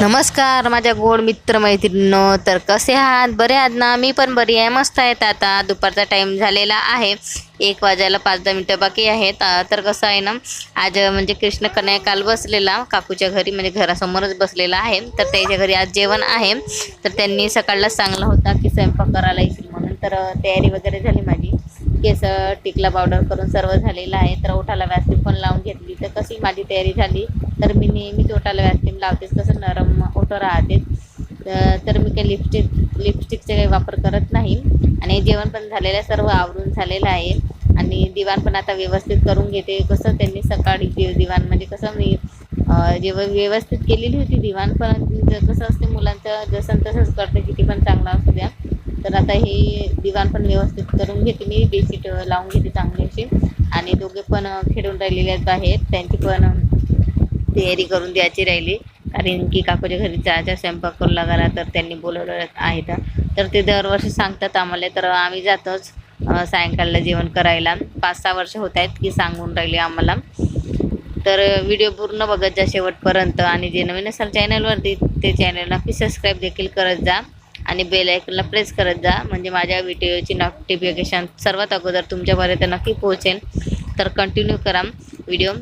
नमस्कार माझ्या गोड मित्र मैत्रिणींनो तर कसे आहात? बरे आहात ना? मी पण बरी आहे. मस्त आहेत आता. दुपारचा टाईम झालेला आहे. एक वाजायला पाच दहा मिनटं बाकी आहेत. तर कसं आहे ना आज म्हणजे कृष्ण कन्या काल बसलेला. काकूच्या घरी म्हणजे घरासमोरच बसलेला आहे. तर त्याच्या घरी आज जेवण आहे. तर त्यांनी सकाळलाच सांगला होता की स्वयंपाक करायला येशील म्हणून. तर तयारी वगैरे झाली माझी. केस टिकला पावडर करून सर्व झालेलं आहे. तर ओठाला व्यासलीम पण लावून घेतली. तर कशी माझी तयारी झाली? तर मी नेहमीच ओठाला व्यासलीम लावतेच. कसं नरम ओठं राहते तर- मी काही लिपस्टिक लिपस्टिकचा काही वापर करत नाही. आणि जेवण पण झालेलं आहे. सर्व आवरून झालेलं आहे. आणि दिवाण पण आता व्यवस्थित करून घेते. कसं त्यांनी सकाळी दि दिवाण म्हणजे कसं मी जेव्हा व्यवस्थित केलेली होती दिवाण पण कसं असते मुलांचं जसं तसंच करते. किती पण चांगला असू द्या. आता हे दिवाण पण व्यवस्थित करून घेते मी बेडशीट लावून घेते चांगल्याशी आणि दोघे पण खेळून राहिलेले आहेत बाहेर. त्यांची पण तयारी करून द्यायची राहिली. कारण की काकूच्या घरी जायचा स्वयंपाक करू लागला तर त्यांनी बोलवलं आहे तर. ते दरवर्षी सांगतात आम्हाला तर आम्ही जातोच सायंकाळला जेवण करायला. पाच सहा वर्ष होत आहेत की सांगून राहिले आम्हाला. तर व्हिडिओ पूर्ण बघत जा शेवटपर्यंत. आणि जे नवीन असाल चॅनलवरती ते चॅनल नक्की सबस्क्राईब देखील करत जा. आणि बेल आयकनला प्रेस करत जा. म्हणजे माझ्या व्हिडिओची नोटिफिकेशन सर्वात अगोदर तुमच्यापर्यंत नक्की पोहोचेल. तर कंटिन्यू करा व्हिडिओ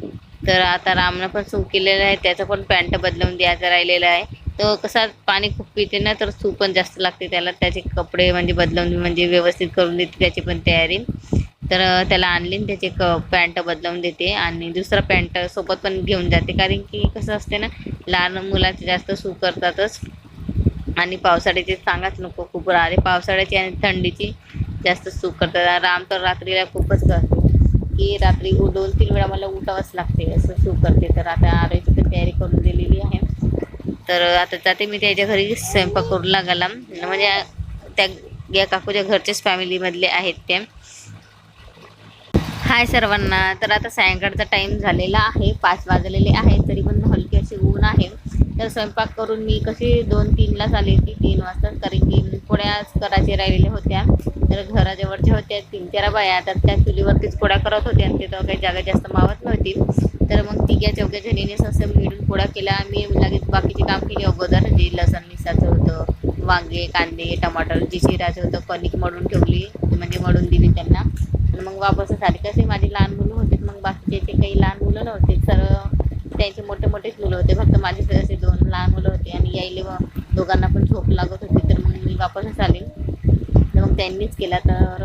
तर आता रामनं पण सूप केलेलं आहे. त्याचं पण पॅन्ट बदलवून द्यायचं राहिलेलं आहे. तो कसा पाणी खूप पिते ना तर सूप पण जास्त लागते त्याला. त्याचे कपडे म्हणजे बदलवून म्हणजे व्यवस्थित करून देते. त्याची पण तयारी. तर त्याला आणली त्याचे क पॅन्ट बदलवून देते. आणि दुसरा पॅन्ट सोबत पण घेऊन जाते. कारण की कसं असते ना लहान मुलाचे जास्त सूप करतातच. आणि पावसाळ्याची सांगाच नको खूप राहते. पावसाळ्याची आणि थंडीची जास्त चूक करतात. राम तर रात्रीला खूपच करते. की रात्री दोन तीन वेळा मला उठावंच लागते. असं चूक करते. तर आता आरोग्याची पण तयारी करून दिलेली आहे. तर आता जाते मी त्याच्या घरी स्वयंपाक करू लागाला. म्हणजे त्या या काकूच्या घरचेच फॅमिलीमधले आहेत ते. हाय सर्वांना. तर आता सायंकाळचा टाईम झालेला आहे. पाच वाजलेले आहे तरी पण हलकी अशी ऊन आहे. तर स्वयंपाक करून मी कशी दोन तीनलाच आली होती तीन वाजता कारण की पोळ्याच करायचे राहिलेल्या होत्या. तर घराजवळच्या होत्या तीन चार बाया. तर त्या चुलीवरतीच पोळ्या करत होत्या आणि तिथं काही जागा जास्त मावत नव्हती. तर मग तिघ्या चौघ्या जणीने असं मिळून पोळ्या केला आम्ही लगेच बाकीचे काम केले. अगोदर जे लसण मिसाचं होतं वांगे कांदे टमाटर जे चिराचं होतं कणिक मळून ठेवली. म्हणजे मळून दिली त्यांना. मग वापस आली कसे माझे लहान मुलं होते. मग बाकीचे ते काही लहान मुलं नव्हते सर्व त्यांचे मोठे मोठेच मुलं होते. फक्त माझे असे दोन लहान मुलं होते आणि यायले व- दोघांना पण झोप लागत होती. तर मग मी वापसच आले. तर मग त्यांनीच केला. तर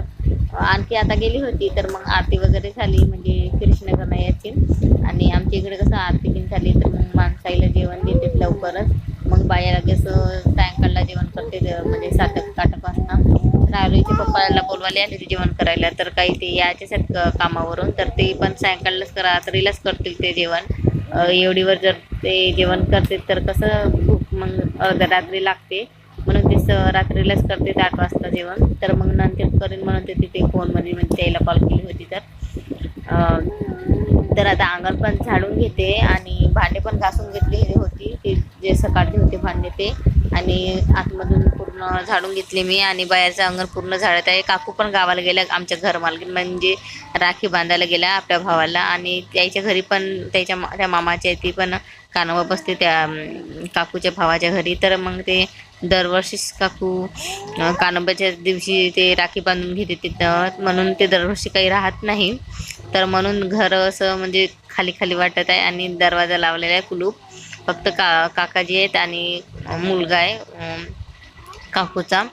आणखी आता गेली होती. तर मग आरती वगैरे झाली. म्हणजे कृष्ण कन्हैयाची आणि आमच्या इकडे कसं आरती पण झाली. तर मग माणसाईला जेवण देते लवकरच. मग बाया लगेच सायंकाळला जेवण करते म्हणजे सात एक आठापासनं रावलीचे पप्पाला बोलवायला आले जेवण करायला. तर काही ते यायचेच आहेत कामावरून. तर ते पण सायंकाळलाच करा रात्रीलाच करतील ते जेवण. एवढीवर जर ते जेवण करते तर कसं भूक मग अर्ध्या रात्री लागते. म्हणून ते स- रात्रीलाच करते आठ वाजता जेवण. तर मग नंतर करेन म्हणून ते तिथे फोनमध्ये म्हणजे त्याला कॉल केली होती तर. तर आता अंगण पण झाडून घेते आणि भांडे पण घासून घेतलेली होती ते जे सकाळचे होते भांडे ते. आणि आतमधून पूर्ण झाडून घेतले मी आणि बाहेरचं अंगण पूर्ण झाडत आहे. काकू पण गावाला गेल्या आमच्या घर म्हणजे राखी बांधायला गेल्या आपल्या भावाला. आणि त्याच्या घरी पण त्याच्या मा- त्या मामाच्या ती पण कानावर बसते त्या काकूच्या भावाच्या घरी. तर मग ते दरवर्षीच काकू अं, कानोबाच्या दिवशी ते राखी बांधून घेते तिथं. म्हणून ते दरवर्षी काही राहत नाही. तर म्हणून घर असं म्हणजे खाली खाली वाटत आहे आणि दरवाजा लावलेला आहे कुलूप. फक्त का काकाजी आहेत आणि मुलगा आहे काकूचा.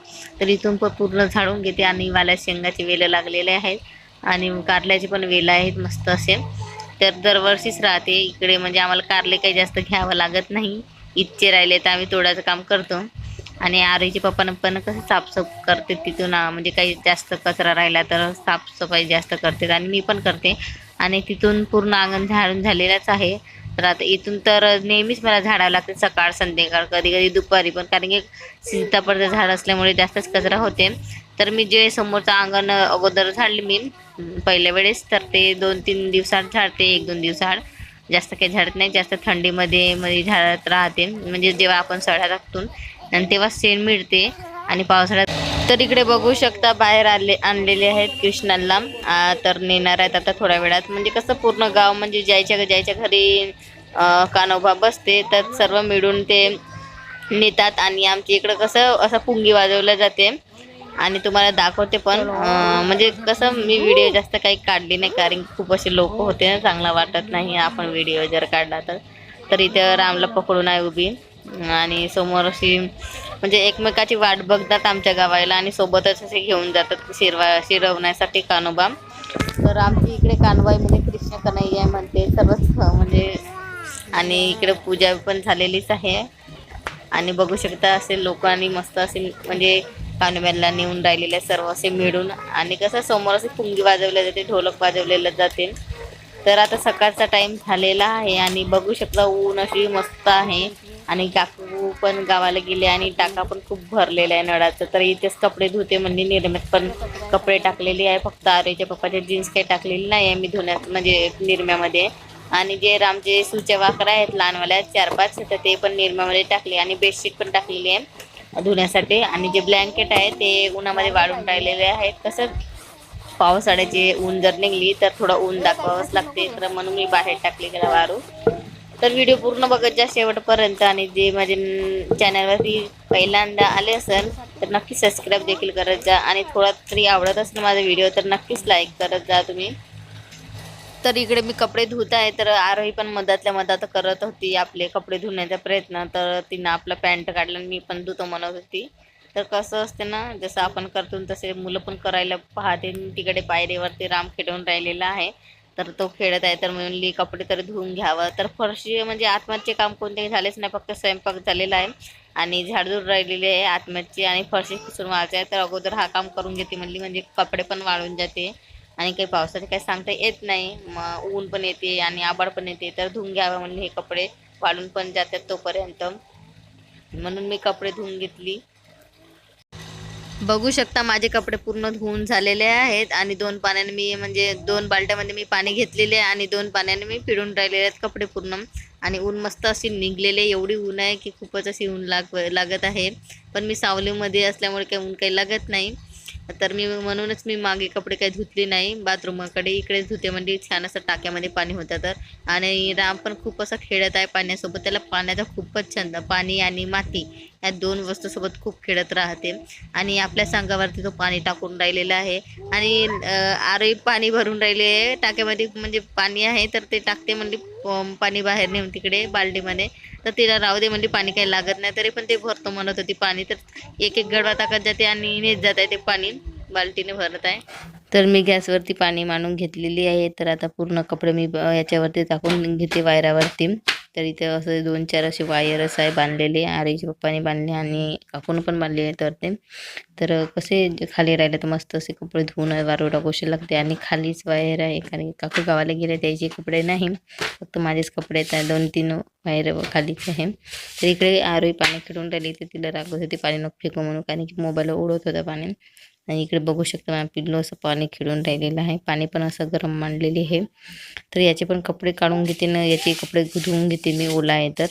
तर इथून पण पूर्ण झाडून घेते आणि वाल्या शेंगाचे वेलं लागलेले आहेत. आणि कारल्याचे पण वेलं आहेत मस्त असे. तर दरवर्षीच राहते इकडे. म्हणजे आम्हाला कारले काही जास्त घ्यावं लागत नाही. इतके राहिले तर आम्ही तोडाचं काम करतो. आणि आरोईचे पप्पानं पण कसं साफसफ करते तिथून म्हणजे काही जास्त कचरा राहिला तर साफसफाई जास्त करते आणि मी पण करते. आणि तिथून पूर्ण अंगण झाडून झालेलंच आहे. तर आता इथून तर नेहमीच मला झाडावं लागते सकाळ संध्याकाळ कधी कधी दुपारी पण कारण की सीताफळचं झाड असल्यामुळे जास्तच कचरा होते. तर मी जे समोरचं अंगण अगोदर झाडले मी पहिल्या वेळेस तर ते दोन तीन दिवसात झाडते एक दोन दिवसाआड. जास्त काही झाडत नाही जास्त थंडीमध्ये मध्ये झाडत राहते. म्हणजे जेव्हा आपण सळ्या टाकतून आणि तेव्हा सेन मिळते आणि पावसाळ्यात तर इकडे बघू शकता बाहेर आले आणलेले आहेत कृष्णाला. तर नेणार आहेत आता थोड्या वेळात. म्हणजे कसं पूर्ण गाव म्हणजे ज्यायच्या ज्यायच्या घरी कानोबा बसते तर सर्व मिळून ते नेतात. आणि आमच्या इकडं कसं असं पुंगी वाजवलं जाते. आणि तुम्हाला दाखवते पण. म्हणजे कसं मी व्हिडिओ जास्त काही काढली नाही कारण खूप असे लोक होते ना चांगला वाटत नाही आपण व्हिडिओ जर काढला तर. तर इथं रामला पकडून आहे उभी. आणि समोर अशी म्हणजे एकमेकाची वाट बघतात आमच्या गावाला आणि सोबतच असे घेऊन जातात शिरवा शिरवण्यासाठी कानोबा. तर आमची इकडे कानबाई म्हणजे कृष्ण कन्हैया म्हणते सर्वच म्हणजे आणि इकडे पूजा पण झालेलीच आहे. आणि बघू शकता असे लोकांनी मस्त असे म्हणजे कानोब्यांना नेऊन राहिलेले सर्व असे मिळून. आणि कसं समोर असे पुंगी वाजवले जाते ढोलक वाजवलेलं जाते. तर आता सकाळचा टाईम झालेला आहे आणि बघू शकता ऊन अशी मस्त आहे. आणि काकू पण गावाला गेले आणि टाका पण खूप भरलेला आहे नळाचं. तर इथेच कपडे धुते म्हणजे निर्म्यात पण कपडे टाकलेले आहे. फक्त आरेच्या पप्पाचे जीन्स काही टाकलेली नाही आहे मी धुण्यात म्हणजे निर्म्यामध्ये. आणि जे रामचे सुचे वाकरा आहेत लहानवाल्या चार पाच तर ते पण निर्म्यामध्ये टाकले आणि बेडशीट पण टाकलेली आहे धुण्यासाठी. आणि जे ब्लँकेट आहे ते उन्हामध्ये वाळून राहिलेले आहेत. कसं पावसाळ्याची ऊन जर निघली तर थोडं ऊन दाखवावंच लागते. तर म्हणून मी बाहेर टाकले गेला वारू तर व्हिडिओ पूर्ण बघत जा शेवटपर्यंत आणि जे माझे चॅनलवरती पहिल्यांदा आले असेल तर नक्की सबस्क्राईब देखील करत जा. आणि थोडा तरी आवडत असेल माझा व्हिडिओ तर नक्कीच लाईक करत जा तुम्ही. तर इकडे मी कपडे धुत आहे तर आरोही पण मधातल्या मधात करत होती आपले कपडे धुण्याचा प्रयत्न. तर तिनं आपला पॅन्ट काढला आणि मी पण धुतो म्हणत होती. तर कसं असते ना जसं आपण करतो तसे मुलं पण करायला पाहते तिकडे पायरीवरती राम खेळून राहिलेला आहे. तर तो खेळत आहे तर म्हणली कपडे तर धुवून घ्यावं. तर फरशी म्हणजे आत्महत्याचे काम कोणतेही झालेच नाही फक्त स्वयंपाक झालेला आहे. आणि झाडझूड राहिलेली आहे आत्महत्याची आणि फरशी पुसून वाळायची आहे तर अगोदर हा काम करून घेते म्हणली म्हणजे कपडे पण वाळून जाते. आणि काही पावसाचे काही सांगता येत नाही. मग ऊन पण येते आणि आबाड पण येते. तर धुवून घ्यावं म्हणले हे कपडे वाळून पण जातात तोपर्यंत. म्हणून मी कपडे धुवून घेतली. बघू शकता माझे कपडे पूर्ण धुवून झालेले आहेत आणि दोन पाण्याने मी म्हणजे दोन बालट्यामध्ये मी पाणी घेतलेले आहे आणि दोन पाण्याने मी पिळून राहिलेले आहेत कपडे पूर्ण. आणि ऊन मस्त अशी निघलेले एवढी ऊन आहे की खूपच अशी ऊन लाग लागत आहे. पण मी सावलीमध्ये असल्यामुळे काही ऊन काही लागत नाही. तर मी म्हणूनच मी मागे कपडे काही धुतले नाही. बाथरूमकडे इकडेच धुते म्हणजे छान असं टाक्यामध्ये पाणी होतं तर. आणि राम पण खूप असं खेळत आहे पाण्यासोबत. त्याला पाण्याचा खूपच छंद. पाणी आणि माती या दोन वस्तूसोबत खूप खेळत राहते. आणि आपल्या सांगावरती तो पाणी टाकून राहिलेला आहे. आणि आरोही पाणी भरून राहिले आहे. टाक्यामध्ये म्हणजे पाणी आहे तर ते टाकते म्हणजे प- पाणी बाहेर नेऊन तिकडे बाल्टीमध्ये. तर तिला राहू दे म्हणजे पाणी काही लागत नाही. तरी पण ते भरतो म्हणत होती पाणी. तर एक एक गडवा टाकत जाते आणि नेत जात आहे ते पाणी बाल्टीने भरत आहे. तर मी गॅसवरती पाणी मांडून घेतलेली आहे. तर आता पूर्ण कपडे मी ब- याच्यावरती टाकून घेते वायरावरती. तर इथे असं दोन चार असे वायरच आहे बांधलेले आरेचे पप्पाने बांधले आणि काकून पण बांधले तर ते. तर कसे जे खाली राहिले तर मस्त असे कपडे धुवून वारू टाकूशी लागते आणि खालीच वायर आहे. कारण काकू गावाला गेले त्याचे कपडे नाही. फक्त माझेच कपडे आहेत दोन तीन वायर खालीच आहे. तर इकडे आरोही पाणी खेळून राहिली तर तिला रागत होती पाणी नको फेकू म्हणून. कारण की मोबाईल उडत होता पाणी. आणि इकडे बघू शकता मॅम पिल्लू असं पाणी खिळून राहिलेलं आहे. पाणी पण असं गरम मांडलेले आहे. तर याचे पण कपडे काढून घेते ना याचे कपडे धुवून घेते मी ओला आहे तर.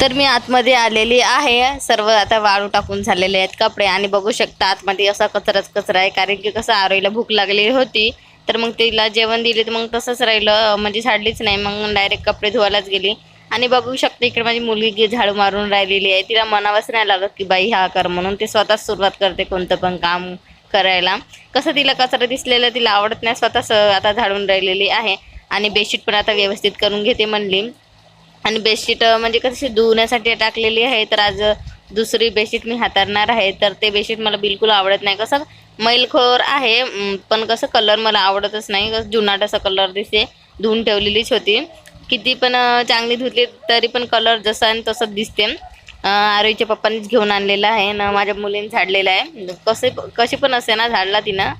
तर मी आतमध्ये आलेली आहे. सर्व आता वाळू टाकून झालेले आहेत कपडे आणि बघू शकता आतमध्ये असा कचराच कचरा आहे कारण की कसं आरोईला भूक लागलेली होती. तर मग तिला जेवण दिले तर मग तसंच राहिलं. म्हणजे झाडलीच नाही. मग डायरेक्ट कपडे धुवायलाच गेली. आणि बघू शकते इकडे माझी मुलगी झाडू मारून राहिलेली आहे. तिला मनावंच नाही लागत की बाई हा कर म्हणून. ती स्वतःच सुरुवात करते कोणतं पण काम करायला. कसं तिला कचरा दिसलेलं तिला आवडत नाही. स्वतःच आता झाडून राहिलेली आहे. आणि बेडशीट पण आता व्यवस्थित करून घेते म्हणली. आणि बेडशीट म्हणजे कशी धुवण्यासाठी टाकलेली आहे. तर आज दुसरी बेडशीट मी हाताळणार आहे. तर ते बेडशीट मला बिलकुल आवडत नाही. कसं मैलखोर आहे पण कसं कलर मला आवडतच नाही. कसं जुनाट असा कलर दिसते धुवून ठेवलेलीच होती. किती पण चांगली धुतली तरी पण कलर जसा आणि तसंच दिसते. आरोईच्या पप्पांनीच घेऊन आणलेला आहे ना माझ्या मुलीने झाडलेला आहे. कसे कशी पण असे ना झाडला तिनं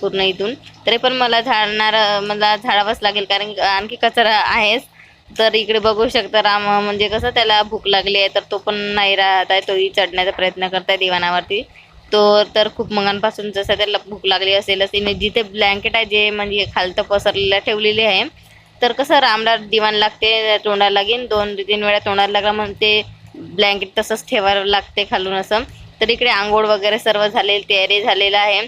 पूर्ण इथून. तरी पण मला झाडणार मला झाडावंच लागेल कारण आणखी कचरा आहेच. तर इकडे बघू शकता राम म्हणजे कसं त्याला भूक लागली आहे तर तो पण नाही राहत आहे तोही चढण्याचा प्रयत्न करत आहे दिवाणावरती. तर तर खूप मगांपासून जसं त्याला भूक लागली असेल तिने जिथे ब्लँकेट आहे जे म्हणजे खालतं पसरलेलं ठेवलेली आहे तर कसं रामला दिवाण लागते तोंडाला लागेन दोन तीन वेळा तोंडाला लागला म्हणून ते ब्लँकेट तसंच ठेवावं लागते खालून असं. तर इकडे आंघोळ वगैरे सर्व झालेली तयारी झालेलं आहे.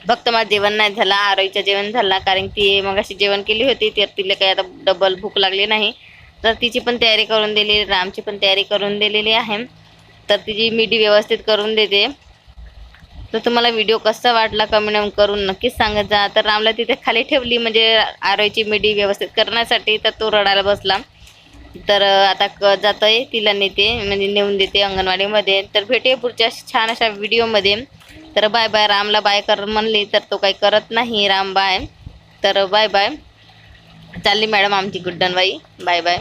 फक्त मला जेवण नाही झालं आरोईचं जेवण झालं कारण ती मग अशी जेवण केली होती तर तिला काही आता डबल भूक लागली नाही. तर तिची पण तयारी करून दिली रामची पण तयारी करून दिलेली आहे. तर तिची मिडी व्यवस्थित करून देते. तर तुम्हाला व्हिडिओ कसा वाटला कमेंट करून नक्कीच सांगत जा. तर रामला तिथे खाली ठेवली म्हणजे आरोईची मिडी व्यवस्थित करण्यासाठी तर तो रडायला बसला. तर आता क जातोय तिला नेते म्हणजे नेऊन देते अंगणवाडीमध्ये. तर भेटूया पुढच्या छान अशा व्हिडिओमध्ये तर बाय बाय रामला बाय कर म्हणली तर तो काही करत नाही. राम बाय तर बाय बाय चालली मॅडम आमची गुड्डनबाई बाय बाय